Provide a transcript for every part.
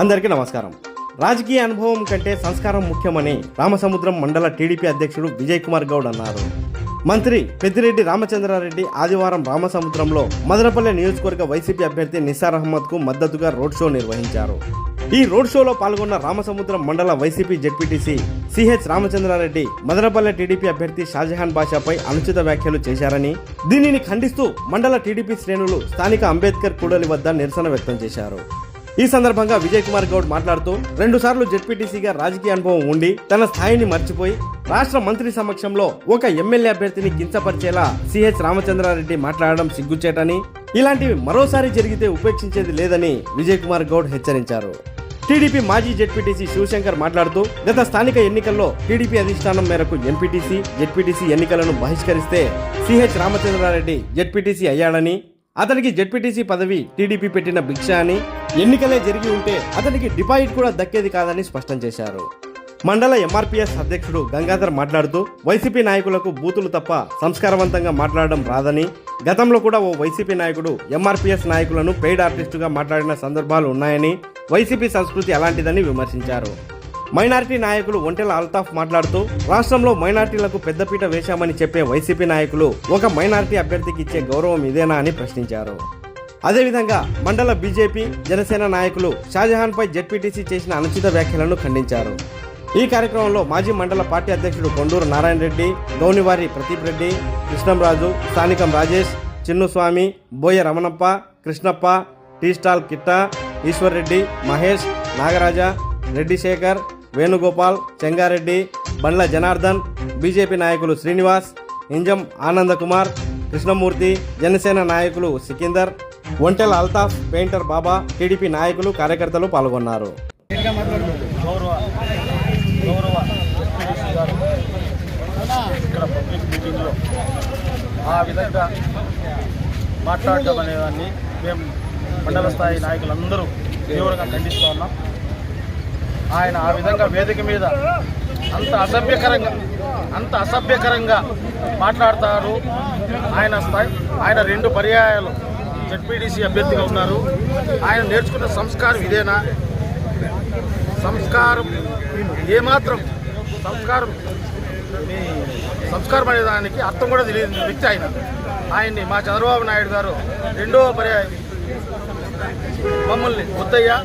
అందరికీ నమస్కారం. రాజకీయ అనుభవం కంటే సంస్కారం ముఖ్యమని రామసముద్రం మండల టీడీపీ అధ్యక్షుడు విజయ్ కుమార్ గౌడ్ అన్నారు. మంత్రి పెద్దిరెడ్డి రామచంద్రారెడ్డి ఆదివారం రామసముద్రంలో మదనపల్లె నియోజకవర్గ వైసీపీ అభ్యర్థి నిసార్ అహ్మద్కు మద్దతుగా రోడ్ షో నిర్వహించారు. ఈ రోడ్ షోలో పాల్గొన్న రామసముద్రం మండల YCP ZPTC CH Ramachandra Reddy Madanapalle TDP అభ్యర్థి షాజహాన్ బాషాపై అనుచిత వ్యాఖ్యలు చేశారని దీనిని ఖండిస్తూ మండల టీడీపీ శ్రేణులు స్థానిక అంబేద్కర్ కూడలి వద్ద నిరసన వ్యక్తం చేశారు. ఈ సందర్భంగా విజయ్ కుమార్ గౌడ్ మాట్లాడుతూ రెండు సార్లు జెడ్పీటీసీగా రాజకీయ అనుభవం ఉండి తన స్థాయిని మర్చిపోయి రాష్ట్ర మంత్రి సమక్షంలో ఒక ఎమ్మెల్యే అభ్యర్థిని కించపరిచేలా సిహెచ్ రామచంద్రారెడ్డి మాట్లాడడం సిగ్గుచేటని ఇలాంటివి మరోసారి జరిగితే ఉపేక్షించేది లేదని విజయ్ కుమార్ గౌడ్ హెచ్చరించారు. టీడీపీ మాజీ జెడ్పీటీసీ శివశంకర్ మాట్లాడుతూ గత స్థానిక ఎన్నికల్లో టీడీపీ అధిష్టానం మేరకు ఎంపీటీసీ జెడ్పీటీసీ ఎన్నికలను బహిష్కరిస్తే సిహెచ్ రామచంద్రారెడ్డి జెడ్పీటీసీ అయ్యాడని అతనికి జెడ్పీటీసీ పదవి టీడీపీ పెట్టిన భిక్ష అని ఎన్నికలే జరిగి ఉంటే అతనికి డిపాజిట్ కూడా దక్కేది కాదని స్పష్టం చేశారు. మండల ఎంఆర్పీఎస్ అధ్యక్షుడు గంగాధర్ మాట్లాడుతూ వైసీపీ నాయకులకు బూతులు తప్ప సంస్కారవంతంగా మాట్లాడడం రాదని గతంలో కూడా ఓ వైసీపీ నాయకుడు ఎంఆర్పీఎస్ నాయకులను పెయిడ్ ఆర్టిస్టుగా మాట్లాడిన సందర్భాలు ఉన్నాయని వైసీపీ సంస్కృతి అలాంటిదని విమర్శించారు. మైనారిటీ నాయకులు ఒంటెల అల్తాఫ్ మాట్లాడుతూ రాష్ట్రంలో మైనార్టీలకు పెద్దపీట వేశామని చెప్పే వైసీపీ నాయకులు ఒక మైనారిటీ అభ్యర్థికి ఇచ్చే గౌరవం ఇదేనా అని ప్రశ్నించారు. అదేవిధంగా మండల బీజేపీ జనసేన నాయకులు షాజహాన్పై జెడ్పీటీసీ చేసిన అనుచిత వ్యాఖ్యలను ఖండించారు. ఈ కార్యక్రమంలో మాజీ మండల పార్టీ అధ్యక్షుడు Konduru Narayana Reddy Gownivari Pradeep Reddy Krishnamraju స్థానికం Rajesh Chinnuswamy Boya Ramanappa Krishnappa tea stall Kitta Eshwar Reddy Mahesh Nagaraja Reddy Sekhar Venugopal Chengareddy Bandla Janardhan BJP నాయకులు శ్రీనివాస్ ఇంజం ఆనందకుమార్ కృష్ణమూర్తి జనసేన నాయకులు సికిందర్ ఒంటెల అల్తాఫ్ పెయింటర్ బాబా టీడీపీ నాయకులు కార్యకర్తలు పాల్గొన్నారు. గౌరవ గౌరవ ఎస్పీడీసీ గారు ఇక్కడ పబ్లిక్ మీటింగ్లో ఆ విధంగా మాట్లాడటం అనేదాన్ని మేము మండల స్థాయి నాయకులందరూ తీవ్రంగా ఖండిస్తూ ఉన్నాం. ఆయన ఆ విధంగా వేదిక మీద అంత అసభ్యకరంగా అంత అసభ్యకరంగా మాట్లాడతారు. ఆయన స్థాయి ఆయన రెండు పర్యాయాలు జడ్పీడీసీ అభ్యర్థిగా ఉన్నారు. ఆయన నేర్చుకున్న సంస్కారం ఇదేనా? సంస్కారం ఏమాత్రం సంస్కారం మీ సంస్కారం అనే దానికి అర్థం కూడా తెలియదు. వ్యక్తి ఆయన. ఆయన్ని మా చంద్రబాబు నాయుడు గారు రెండో పర్యాయం మమ్మల్ని వద్దయ్యా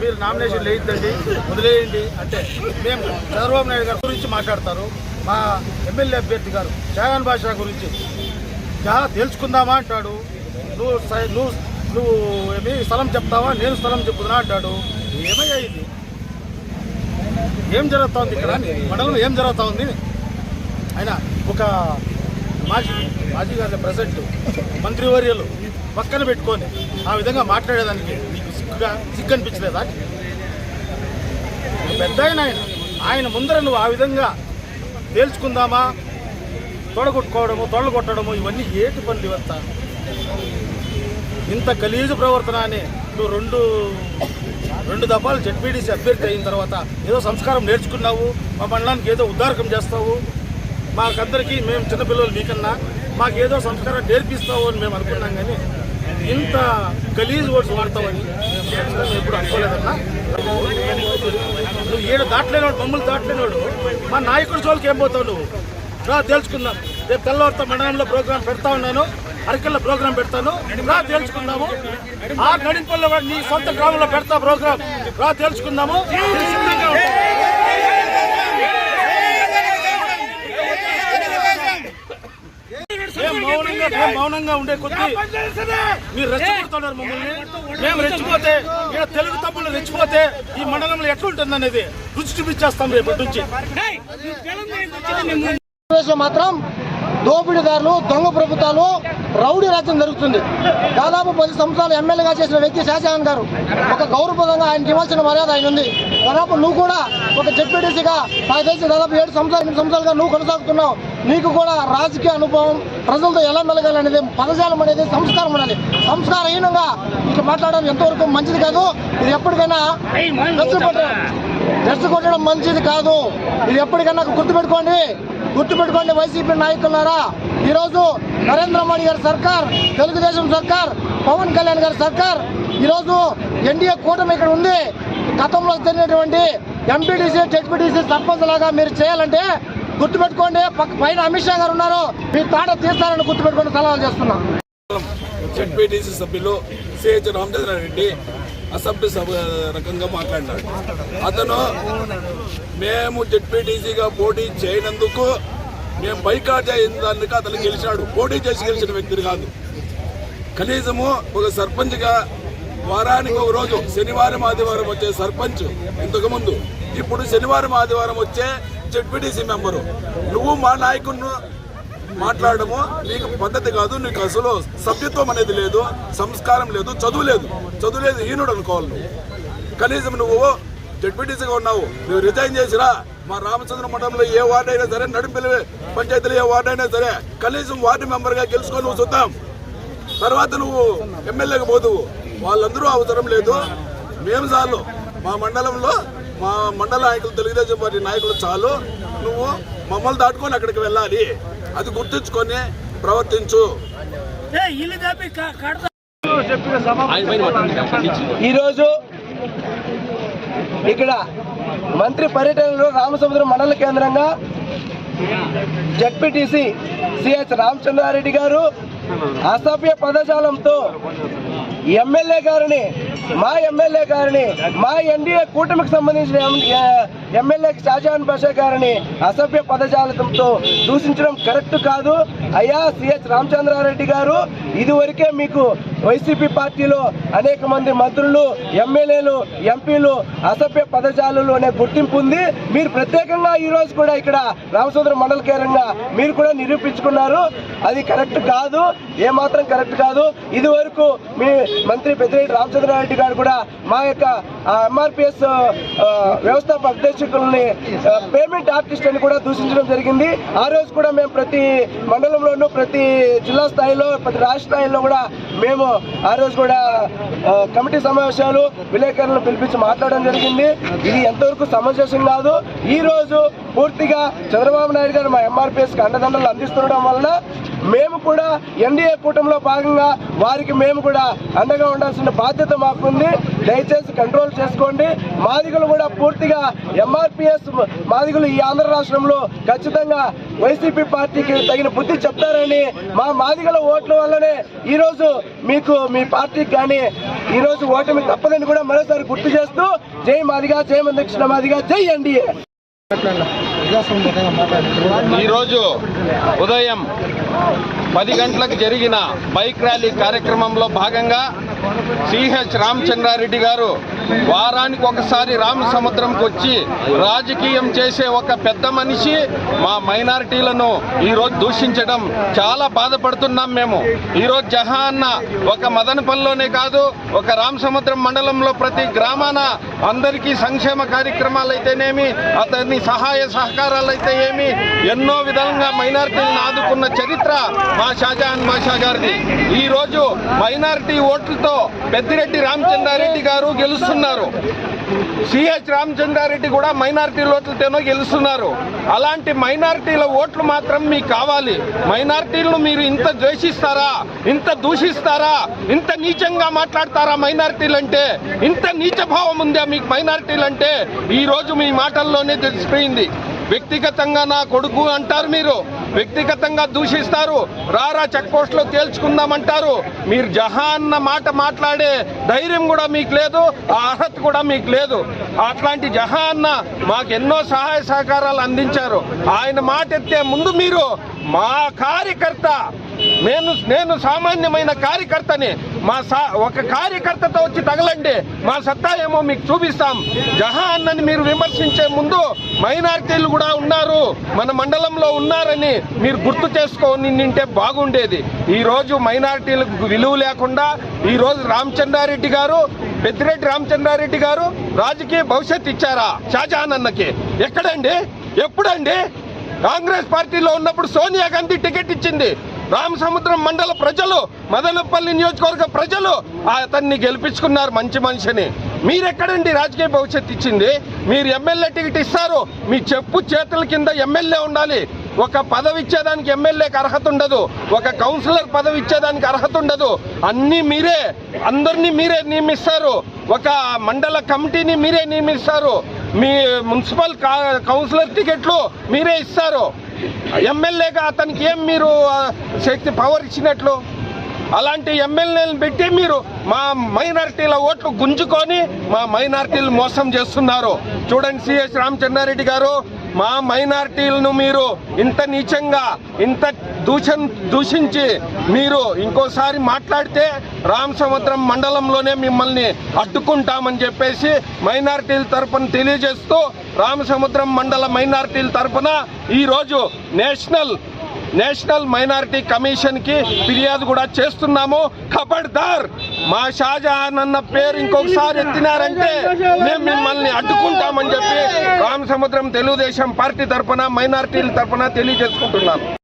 మీరు నామినేషన్ వేయద్దండి వదిలేయండి అంటే మేము చంద్రబాబు నాయుడు గారి గురించి మాట్లాడతారు. మా ఎమ్మెల్యే అభ్యర్థి గారు జగన్ భాష గురించి చాలా తెలుసుకుందామా అంటాడు. నువ్వు నువ్వు నువ్వు ఏమి స్థలం చెప్తావా? నేను స్థలం చెప్పుదునా అంటాడు. ఏమయ్యా ఇది? ఏం జరుగుతూ ఉంది ఇక్కడ మండలంలో ఏం జరుగుతూ ఉంది ఆయన ఒక మాజీ మాజీ గారి ప్రజెంట్ మంత్రివర్యులు పక్కన పెట్టుకొని ఆ విధంగా మాట్లాడేదానికి నీకు సిగ్గుగా సిగ్గు అనిపించలేదా? పెద్ద ఆయన ఆయన. ఆయన ముందర నువ్వు ఆ విధంగా తేల్చుకుందామా? తొడగొట్టుకోవడము తొడలు కొట్టడము ఇవన్నీ ఏటి పనులు ఇవంతా? ఇంత గలీజు ప్రవర్తన అని నువ్వు రెండు రెండు దఫాలు జడ్పీడీసీ అభ్యర్థి అయిన తర్వాత ఏదో సంస్కారం నేర్చుకున్నావు మా మండలానికి ఏదో ఉద్దారకం చేస్తావు. మాకందరికీ మేము చిన్నపిల్లలు నీకన్నా మాకు ఏదో సంస్కారం నేర్పిస్తావు అని మేము అనుకున్నాం కానీ ఇంత గలీజ్ వర్డ్స్ వాడతామని ఎప్పుడు అనుకోలేదన్నా. నువ్వు ఏడు దాటలేనాడు మమ్మల్ని దాటలేనాడు. మా నాయకుడి చోళ్ళకి ఏం పోతావు నువ్వు? రా తెలుసుకుందాం రేపు తెల్లవారితో మండలంలో ప్రోగ్రాం పెడతా ఉన్నాను. అరకెళ్ళ ప్రోగ్రాం పెడతాను. రా తెలుసుకుందాము ఆ నడింపల్లో నీ సొంత గ్రామంలో పెడతా ప్రోగ్రాం. రా తెలుసుకుందాము నేను సిద్ధంగా ఉంటాను. మేము మౌనంగా మేము మౌనంగా ఉండే కొద్దీ మీరు రెచ్చగొడుతున్నారు మమ్మల్ని. మేము రెచ్చిపోతే ఇక్కడ తెలుగు తప్పులు రెచ్చిపోతే ఈ మండలంలో ఎట్లుంటుంది అనేది రుచి చూపించేస్తాం రేపటి నుంచి. మాత్రం దోపిడీదారులు దొంగ ప్రభుత్వాలు రౌడీ రాజ్యం జరుగుతుంది. దాదాపు పది సంవత్సరాలు ఎమ్మెల్యేగా చేసిన వ్యక్తి శాసహాన్ గారు. ఒక గౌరవపదంగా ఆయనకి ఇవ్వాల్సిన మర్యాద ఆయన ఉంది. దాదాపు నువ్వు కూడా ఒక జెడ్పీటీసీగా నాకు తెలిసి దాదాపు ఏడు సంవత్సరాలు ఎనిమిది సంవత్సరాలుగా నువ్వు కొనసాగుతున్నావు. నీకు కూడా రాజకీయ అనుభవం ప్రజలతో ఎలా మెలగాలి అనేది పదజాలం అనేది సంస్కారం ఉండాలి. సంస్కారహీనంగా ఇట్లా మాట్లాడడం ఎంతవరకు మంచిది కాదు? ఇది ఎప్పటికైనా రెచ్చగొట్టడం మంచిది కాదు. ఇది ఎప్పటికైనా గుర్తుపెట్టుకోండి. గుర్తుపెట్టుకోండి వైసీపీ నాయకులారా. ఈరోజు నరేంద్ర మోడీ గారి సర్కార్ తెలుగుదేశం సర్కార్ పవన్ కళ్యాణ్ గారి సర్కార్ ఈరోజు ఎన్డీఏ కూటమి ఇక్కడ ఉంది. గతంలో జరిగినటువంటి ఎంపీటీసీ జెడ్పీటీసీ సర్పంచ్ లాగా మీరు చేయాలంటే గుర్తుపెట్టుకోండి. పైన అమిత్ షా గారు ఉన్నారు. మీ తాట తీస్తారని గుర్తుపెట్టుకోండి సలహాలు చేస్తున్నాం. జెడ్పీటీసీ సభ్యులు సిహెచ్ రామచంద్రారెడ్డి అసెంబ్లీ సభ రకంగా మాట్లాడినాడు. అతను మేము జెడ్పీటీసీగా పోటీ చేయనందుకు మేము బైకాట్ అయినందుకు అతను గెలిచాడు. పోటీ చేసి గెలిచిన వ్యక్తిని కాదు. కనీసము ఒక సర్పంచ్గా వారానికి ఒక రోజు శనివారం ఆదివారం వచ్చే సర్పంచ్ ఇంతకుముందు ఇప్పుడు శనివారం ఆదివారం వచ్చే జెడ్పీటీసీ మెంబరు. నువ్వు మా నాయకుడిను మాట్లాడము నీకు పద్ధతి కాదు నీకు అసలు సభ్యత్వం అనేది లేదు సంస్కారం లేదు చదువు లేదు. చదువు లేదు ఈనుడు అనుకోవాలి నువ్వు. కనీసం నువ్వు జడ్పీటీసీగా ఉన్నావు నువ్వు రిజైన్ చేసిరా. మా రామచంద్ర మండలంలో ఏ వార్డు అయినా సరే నడిపిల్లి పంచాయతీలో ఏ వార్డు అయినా సరే కనీసం వార్డు మెంబర్గా గెలుచుకొని నువ్వు చూద్దాం. తర్వాత నువ్వు ఎమ్మెల్యేకి పోదువు వాళ్ళందరూ అవసరం లేదు. మేము చాలు. మా మండలంలో మా మండల నాయకులు తెలుగుదేశం పార్టీ నాయకులు చాలు. నువ్వు మమ్మల్ని దాటుకొని అక్కడికి వెళ్ళాలి. అది గుర్తుంచుకొని ప్రవర్తించు. ఈరోజు ఇక్కడ మంత్రి పర్యటనలో రామసముద్రం మండల కేంద్రంగా జడ్పీటీసీ సిహెచ్ రామచంద్రారెడ్డి గారు అసభ్య పదజాలంతో ఎమ్మెల్యే గారిని మా ఎమ్మెల్యే గారిని మా ఎన్డీఏ కూటమికి సంబంధించిన ఎమ్మెల్యే షాజహాన్ బాషా గారిని అసభ్య పదజాలకంతో దూషించడం కరెక్ట్ కాదు. అయ్యా సిహెచ్ రామచంద్రారెడ్డి గారు ఇదివరకే మీకు వైసీపీ పార్టీలో అనేక మంది మంత్రులు ఎమ్మెల్యేలు ఎంపీలు అసభ్య పదజాలు అనే గుర్తింపు ఉంది. మీరు ప్రత్యేకంగా ఈరోజు కూడా ఇక్కడ రామచంద్ర మండల కేంద్రంగా మీరు కూడా నిరూపించుకున్నారు. అది కరెక్ట్ కాదు. ఏమాత్రం కరెక్ట్ కాదు. ఇది వరకు మీ మంత్రి పెద్దిరెడ్డి రామచంద్రారెడ్డి గారు కూడా మా యొక్క ఎంఆర్పిఎస్ వ్యవస్థాపక అధ్యక్షులని పేమెంట్ ఆర్టిస్ట్ అని కూడా దూషించడం జరిగింది. ఆ రోజు కూడా మేము ప్రతి మండలంలోనూ ప్రతి జిల్లా స్థాయిలో ప్రతి రాష్ట్ర స్థాయిలో కూడా మేము ఆ రోజు కూడా కమిటీ సమావేశాలు విలేకరులను పిలిపించి మాట్లాడడం జరిగింది. ఇది ఎంతవరకు సమంజసం కాదు. ఈ రోజు పూర్తిగా చంద్రబాబు నాయుడు గారు మా ఎంఆర్పిఎస్కి అండదండలు అందిస్తుండడం వలన మేము కూడా ఎన్డీఏ కూటమిలో భాగంగా వారికి మేము కూడా అండగా ఉండాల్సిన బాధ్యత మాకుంది. దయచేసి కంట్రోల్ చేసుకోండి. మాదిగలు కూడా పూర్తిగా ఎంఆర్పిఎస్ మాదిగలు ఈ ఆంధ్ర రాష్ట్రంలో ఖచ్చితంగా వైసీపీ పార్టీకి తగిన బుద్ధి చెప్తారని మా మాదిగల ఓట్ల వల్లనే ఈరోజు మీకు మీ పార్టీకి కానీ ఈరోజు ఓటమి తప్పదని కూడా మరోసారి గుర్తు చేస్తూ జై మాదిగా జై మందక్షిణ మాదిగా జై ఎన్డీఏ. ఈరోజు ఉదయం పది గంటలకు జరిగిన బైక్ ర్యాలీ కార్యక్రమంలో భాగంగా సిహెచ్ రామచంద్రారెడ్డి గారు వారానికి ఒకసారి రామసముద్రంకి వచ్చి రాజకీయం చేసే ఒక పెద్ద మనిషి మా మైనారిటీలను ఈరోజు దూషించడం చాలా బాధపడుతున్నాం మేము. ఈరోజు జహా అన్న ఒక మదనపల్లిలోనే కాదు ఒక రామ సముద్రం మండలంలో ప్రతి గ్రామాన అందరికీ సంక్షేమ కార్యక్రమాలు అయితేనేమి అతని సహాయ సహకారాలు అయితే ఏమి ఎన్నో విధంగా మైనారిటీలను ఆదుకున్న చరిత్ర మా షాజహాన్ బాషా గారిది. ఈరోజు మైనారిటీ ఓట్లతో పెద్దిరెడ్డి రామచంద్రారెడ్డి గారు గెలుస్తున్నారు సిహెచ్ రామచంద్రారెడ్డి కూడా మైనార్టీ ఓట్లతోనో గెలుస్తున్నారు. అలాంటి మైనారిటీల ఓట్లు మాత్రం మీకు కావాలి. మైనార్టీలను మీరు ఇంత ద్వేషిస్తారా? ఇంత దూషిస్తారా? ఇంత నీచంగా మాట్లాడతారా మైనారిటీలు అంటే ఇంత నీచ భావం ఉందా మీకు మైనారిటీలు అంటే మీ మాటల్లోనే తెలిసిపోయింది. వ్యక్తిగతంగా నా కొడుకు అంటారు మీరు. వ్యక్తిగతంగా దూషిస్తారు. రారా చెక్ పోస్ట్లో తేల్చుకుందామంటారు. మీరు జహా అన్న మాట మాట్లాడే ధైర్యం కూడా మీకు లేదు ఆ అర్హత కూడా మీకు లేదు. అట్లాంటి జహా అన్న మాకు ఎన్నో సహాయ సహకారాలు అందించారు. ఆయన మాట ఎత్తే ముందు మీరు మా కార్యకర్త నేను నేను సామాన్యమైన కార్యకర్తని. మా సా ఒక కార్యకర్తతో వచ్చి తగలండి. మా సత్తా ఏమో మీకు చూపిస్తాం. జహా అన్నని మీరు విమర్శించే ముందు మైనార్టీలు కూడా ఉన్నారు. మన మండలంలో ఉన్నారని మీరు గుర్తు చేసుకొని నింటే బాగుండేది. ఈరోజు మైనార్టీలకు విలువ లేకుండా ఈ రోజు రామచంద్రారెడ్డి గారు పెద్దిరెడ్డి రామచంద్రారెడ్డి గారు రాజకీయ భవిష్యత్ ఇచ్చారా? షాజహాన్ అన్నకి. ఎక్కడండి? ఎప్పుడండి? కాంగ్రెస్ పార్టీలో ఉన్నప్పుడు సోనియా గాంధీ టికెట్ ఇచ్చింది. రామసముద్రం మండల ప్రజలు మదనపల్లి నియోజకవర్గ ప్రజలు అతన్ని గెలిపించుకున్నారు మంచి మనిషిని. మీరెక్కడండి రాజకీయ భవిష్యత్తు ఇచ్చింది? మీరు ఎమ్మెల్యే టికెట్ ఇస్తారు. మీ చెప్పు చేతుల కింద ఎమ్మెల్యే ఉండాలి. ఒక పదవి ఇచ్చేదానికి ఎమ్మెల్యేకి అర్హత ఉండదు. ఒక కౌన్సిలర్ పదవి ఇచ్చేదానికి అర్హత ఉండదు. అన్నీ మీరే. అందరినీ మీరే నియమిస్తారు. ఒక మండల కమిటీని మీరే నియమిస్తారు. మీ మున్సిపల్ కా- కౌన్సిలర్ టికెట్లు మీరే ఇస్తారు. ఎమ్మెల్యేగా అతనికి ఏం మీరు శక్తి పవర్ ఇచ్చినట్లు? అలాంటి ఎమ్మెల్యేలను పెట్టి మీరు మా మైనారిటీల ఓట్లు గుంజుకొని మా మైనారిటీలు మోసం చేస్తున్నారు. చూడండి సిఎస్ రామచంద్రారెడ్డి గారు మా మైనారిటీలను మీరు ఇంత నీచంగా ఇంత దూషణ దూషించి మీరు ఇంకోసారి మాట్లాడితే రామసముద్రం మండలంలోనే మిమ్మల్ని అడ్డుకుంటామని చెప్పేసి మైనారిటీల తరపున తెలియజేస్తూ రామసముద్రం మండల మైనారిటీల తరపున ఈరోజు నేషనల్ నేషనల్ మైనారిటీ కమిషన్కి ఫిర్యాదు కూడా చేస్తున్నాము. ఖబర్దార్! మా షాజహాన్ అన్న పేరు ఇంకొకసారి ఎత్తినారంటే మేము మిమ్మల్ని అడ్డుకుంటామని చెప్పి రామసముద్రం తెలుగుదేశం పార్టీ తరఫున మైనారిటీల తరఫున తెలియజేసుకుంటున్నాను